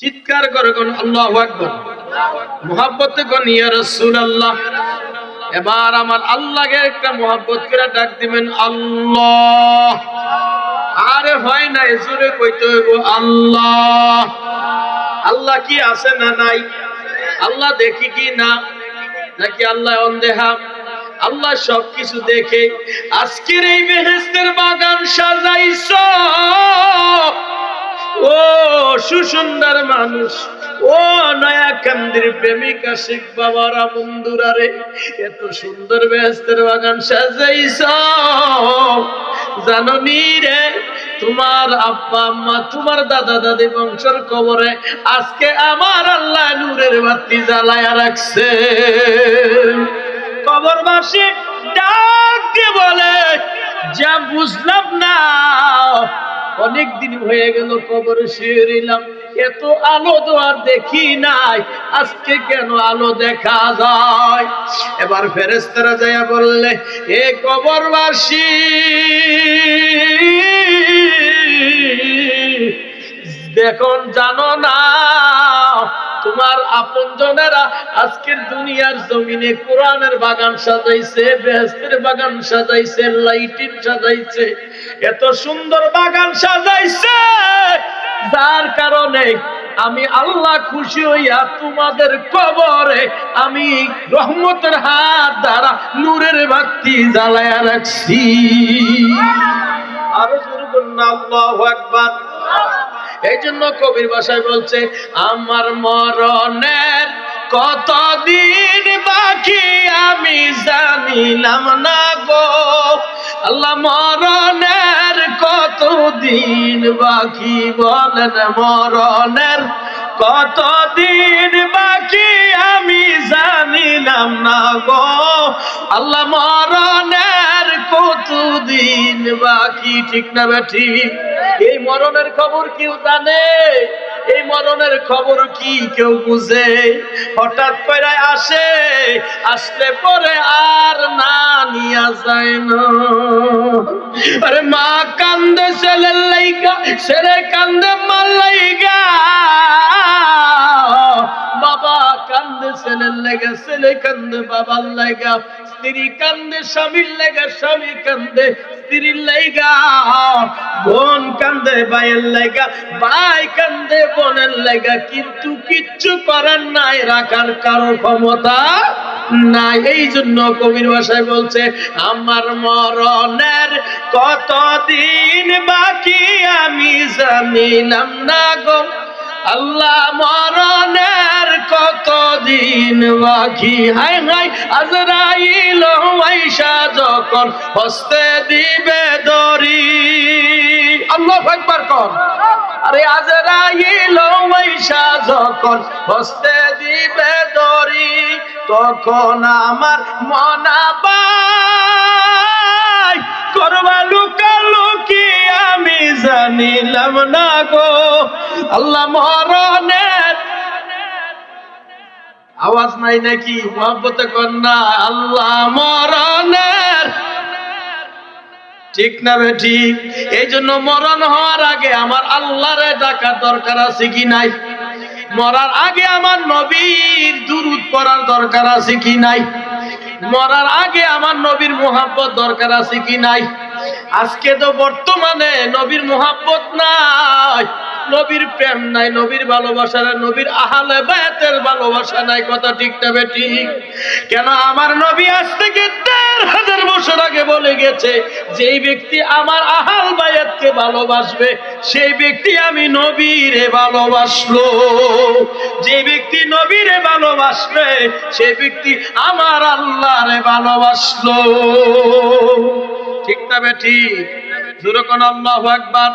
চিৎকার করে কোন আল্লাহ আকবর। মোহাব্বতে কোন ইয়া রসুল আল্লাহ এবার আমার আল্লাহকে একটা মোহাব্বত করে ডাক দিবেন, আল্লাহ। আরে হয় না জোরে কইতে হইব, আল্লাহ। আল্লাহ কি আছে না নাই? আল্লাহ দেখি কি না? নাকি আল্লাহ অন্ধেহা আল্লাহ সবকিছু দেখে, আজকের এই বেহেস্তের বাগান সাজাইছ। ও সুসুন্দর মানুষ। ও নয়া কান্দির প্রেমিকা শেখ বাবারা, বন্ধুরা রে, এত সুন্দর বেহেস্তের বাগান সাজাইছ। জাননি রে, তোমার আব্বা, আম্মা, তোমার দাদা, দাদি বংশের কবরে আজকে আমার আল্লাহ নূরের বাতি জ্বালায়া রাখছে। কবরবাসী ডাক বলে, যা বুঝলাম না অনেক দিন হয়ে গেল কবর শুয়ে রইলাম এত আলো তো আর দেখি নাই, আজকে কেন আলো দেখা যায়? এবার ফেরেস্তারা যাইয়া বললে, এ কবরবাসী, দেখুন, জানো না তোমার আপন জনেরা আজকের দুনিয়ার জমিনে কোরআনের বাগান সাজাইছে বেহেস্তের বাগান সাজাইছে লাইটিন সাজাইছে, এত সুন্দর বাগান সাজাইছে। যার কারণে আমি আল্লাহ খুশি হইয়া তোমাদের কবরে আমি রহমতের হাত দ্বারা নূরের বাতি জ্বালায়া রাখছি। আরও শুরু করুন আল্লাহ একবার এই জন্য কবির ভাষায় বলছে, আমার মরণের কতদিন বাকি আমি জানিলাম না গো। আল্লাহ মরণের কতদিন বাকি বলেন, মরণের কতদিন বাকি আমি জানিলাম না গো। আল্লাহ মরণের কতদিন বাকি? ঠিক না বেঠি এই মরণের খবর কেউ জানে? এই মরণের খবর কি কেউ বুঝে? হঠাৎ করে আসে, আসলে পরে আর না নিয়া যায় না। আরে মা কান্দে ছেলের লাইগা, ছেলে কান্দে মার লাইগা। কান্দে ছেলের লেগে, ছেলে কান্দে, বাবার লেগা, স্ত্রী কান্দে, স্বামীর লেগা, স্বামী কান্দে, স্ত্রীর লেগা, বোন কান্দে, ভাইয়ের লেগা, ভাই কান্দে, বোনের লেগা। কিন্তু কিচ্ছু করার নাই, রাখার কারও ক্ষমতা না এই জন্য কবির ভাষায় বলছে, আমার মরণের কতদিন বাকি আমি জানিলাম না গো। আল্লাহ মরণের কতদিন বাকি? হাই হাই আজরাইল আইসা যখন হস্তে দিবে দরি আল্লাহ একবার কর। আরে আজরাইল আইসা যখন হস্তে দিবে দরি তখন আমার মনাবাই করবা লুকালুকি আমি জানিলাম না গো? আল্লাহ মরণের আওয়াজ নাই নাকি? মহব্বতে কন্যা আল্লাহ মরণের ঠিক না বে ঠিক? এই জন্য মরণ হওয়ার আগে আমার আল্লাহরে ডাকার দরকার আছে কি নাই? মরার আগে আমার নবীর দুরুদ পড়ার দরকার আছে কি নাই? মরার আগে আমার নবীর মোহাব্বত দরকার আছে কি নাই? আজকে তো বর্তমানে নবীর মোহাব্বত নাই, নবীর প্রেম নাই, নবীর ভালোবাসা নাই, নবীর আহালে বায়াতের ভালোবাসা নাই, কথা ঠিক না ঠিক? কেন আমার নবী আজ থেকে দেড় হাজার বছর আগে বলে গেছে, যেই ব্যক্তি আমার আহাল বায়াতকে ভালোবাসবে, সেই ব্যক্তি আমি নবীরে ভালোবাসলো যে ব্যক্তি নবীরে ভালোবাসবে, সেই ব্যক্তি আমার আল্লাহরে ভালোবাসলো। ঠিক না ঠিক যেরকম আল্লাহ একবার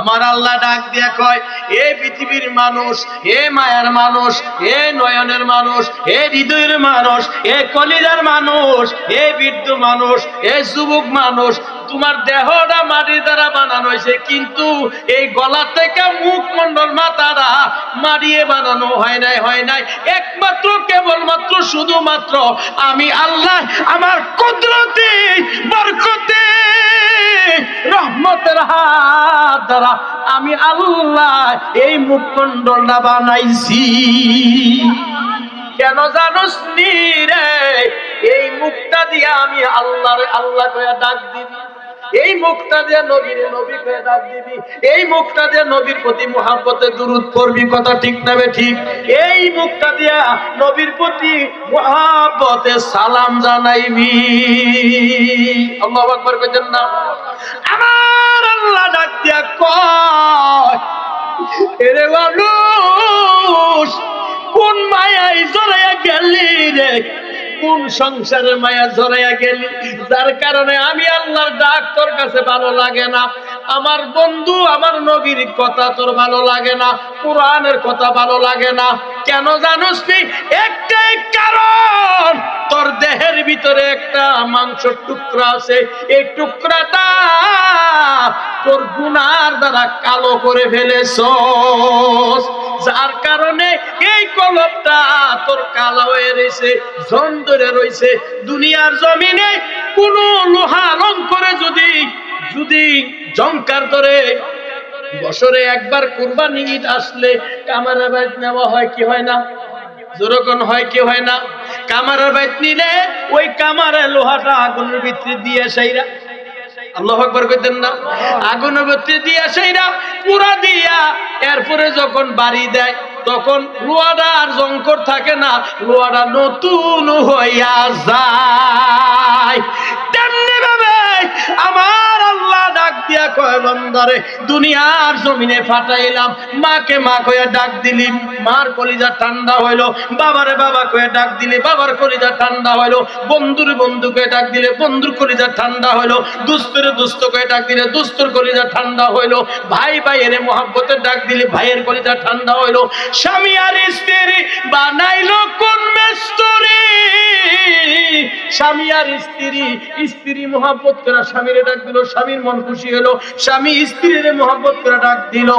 আমার আল্লাহ ডাক দিয়া কয়, এ পৃথিবীর মানুষ, এ মায়ার মানুষ, এ নয়নের মানুষ, এ হৃদয়ের মানুষ, এ কলিজার মানুষ, এ বৃদ্ধ মানুষ, এ যুবক মানুষ, তোমার দেহটা মাটির দ্বারা বানানো হয়েছে, কিন্তু এই গলা থেকে মুখ মন্ডল মাথাটা মারিয়ে বানানো হয় নাই হয় নাই। একমাত্র, কেবলমাত্র, শুধুমাত্র আমি আল্লাহ, আমার কুদরতি বরকতে রহমতের হাত দ্বারা আমি আল্লাহ এই মুখমণ্ডলটা বানাইছি। কেন জানোস নি রে? এই মুখটা দিয়ে আমি আল্লাহর আল্লাহ কয়ে ডাক দিবি। এই মুখটা দিয়ে নবীর নবী কয়ে ডাক দিবি। এই মুখটা দিয়ে নবীর প্রতি মহাব্বতে দুরুদ করবি কথা ঠিক নেবে ঠিক? এই মুখটা দিয়া নবীর প্রতি মহাব্বতে সালাম জানাইবি। আল্লাহু আকবার কইতেন না। আমার আল্লাহ ডাক দিয়া এরে মানুষ, কোন মায়াই জড়াইয়া গেলি রে? কোন সংসারের মায়া জড়াইয়া গেলি? যার কারণে আমি আল্লাহর ডাক তোর কাছে ভালো লাগে না। আমার বন্ধু, আমার নবীর কথা তোর ভালো লাগে না। কোরআনের কথা ভালো লাগে না। কেন জানোস একটাই কারণ তোর দেহের ভিতরে একটা মাংসের টুকরা আছে, এই টুকরাটা তোর গুনার দ্বারা কালো করে ফেলেছস। যার কারণে এই কলবটা তোর কালো হয়ে রয়েছে ঝন ধরে রয়েছে। দুনিয়ার জমিনে কোন লোহা রং করে যদি যদি জংকার ধরে, বছরে একবার কুরবানি আসলে কামারের নেওয়া হয় কি হয় না? যেরকম হয় কি হয় না? কামারের বাইত নিলে, ওই কামারের লোহাটা আগুনের ভিতরে দিয়ে সেইরা কইতেন না? দিয়া এরপরে যখন দেয়, তখন আর থাকে না নতুন ভাবে আমার আল্লাহ ডাক দিয়া কয়, বন্দরে, দুনিয়ার জমিনে ফাটাইলাম, মাকে মা কয়ে ডাক দিলি। মার কলিজা ঠান্ডা হইল। বাবারে বাবা কয়ে ডাক দিলে, বাবার কলিজা ঠান্ডা হইল। বন্ধুর বন্ধু কয়ে ডাক দিলে, বন্ধুর কলিজা ঠান্ডা হইল। দুস্তরে দুস্ত কয়ে ডাক দিলে, দুস্তর কলিজা ঠান্ডা হইল। ভাই ভাইয়ের মহাব্বতের ডাক দিলে, ভাইয়ের কলিজা ঠান্ডা হইল। স্বামী আর স্ত্রী বানাইলো কোন মেস্তরি স্বামী আর স্ত্রী স্ত্রী মহাব্বত করা স্বামীর ডাক দিল, স্বামীর মন খুশি হলো। স্বামী স্ত্রীর মহাব্বত করে ডাক দিল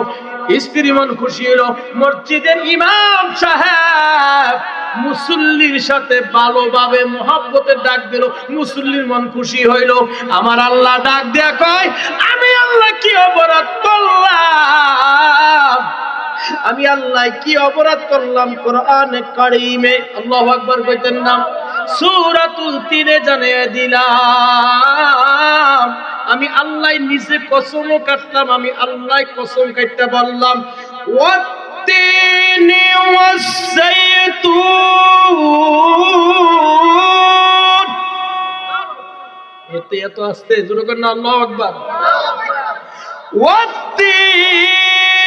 স্ত্রী মন খুশি হলো। মসজিদের ইমাম সাহেব মুসল্লির সাথে ভালোভাবে মহাব্বতের ডাক দিল, মুসল্লির মন খুশি হইল। আমার আল্লাহ ডাক দেয়া কয়, আমি আল্লাহ কি অপরাধ করলাম। আমি আল্লাহ কি অপরাধ করলাম কোরআনে কারিমে আল্লাহু আকবার কইতেন নাম সূরাতুল তিনে জানিয়ে দিলাম আমি আল্লাহ নিজে কসমও কাটলাম আমি আল্লাহ কসম কাটতে বললাম ওয়াত্তিনি ওয়াসাইতুন এতে এত আস্তে জোরে করেন না আল্লাহু আকবার والتين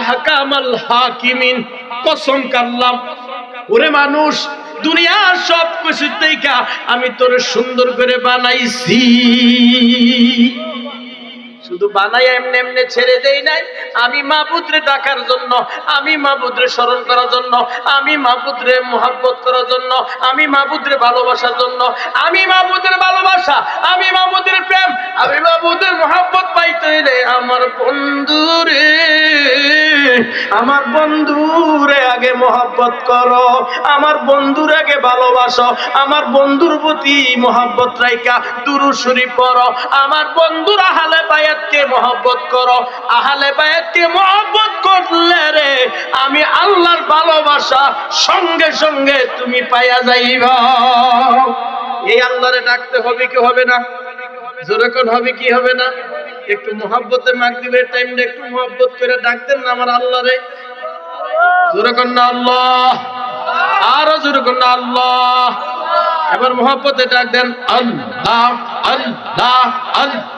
আহকামাল হাকিমিন, কসম কাল্লাম। ওরে মানুষ, দুনিয়ার সব কিছু দেখা আমি তোর সুন্দর করে বানাইছি। শুধু বানাই এমনি এমনি ছেড়ে দেই নাই। আমি মাবুদরে ডাকার জন্য, আমি মাবুদরে স্মরণ করার জন্য, আমি মাবুদরে মোহাব্বত করার জন্য, আমি মাবুদরে ভালোবাসার জন্য, আমি মাবুদের ভালোবাসা, আমি মাবুদের প্রেম, আমি মাবুদের মোহাব্বত পাইতে হইলে আমার বন্ধুরে। আমার বন্ধুরে আগে মোহাব্বত করো, আমার বন্ধুর আগে ভালোবাসো, আমার বন্ধুর প্রতি মোহাব্বত রাইকা দুরু শরীফ পড়ো, আমার বন্ধুর আহালে বায়াতকে মোহাব্বত করো। আহালে বায়াতকে মোহাব্বত করলে রে, আমি আল্লাহর ভালোবাসা সঙ্গে সঙ্গে তুমি পাইয়া যাইবা। এই আল্লাহরে ডাকতে হবে কি হবে না? যেরকম হবে কি হবে না? একটু মোহাব্বতে মাগরিবের টাইমটা একটু মোহাব্বত করে ডাকতেন না আমার আল্লাহ রে জোরে কর না আল্লাহ? আরও জোরে কর না আল্লাহ? এবার মোহাব্বতে ডাক দেন, আল্লাহ আল্লাহ আল্লাহ।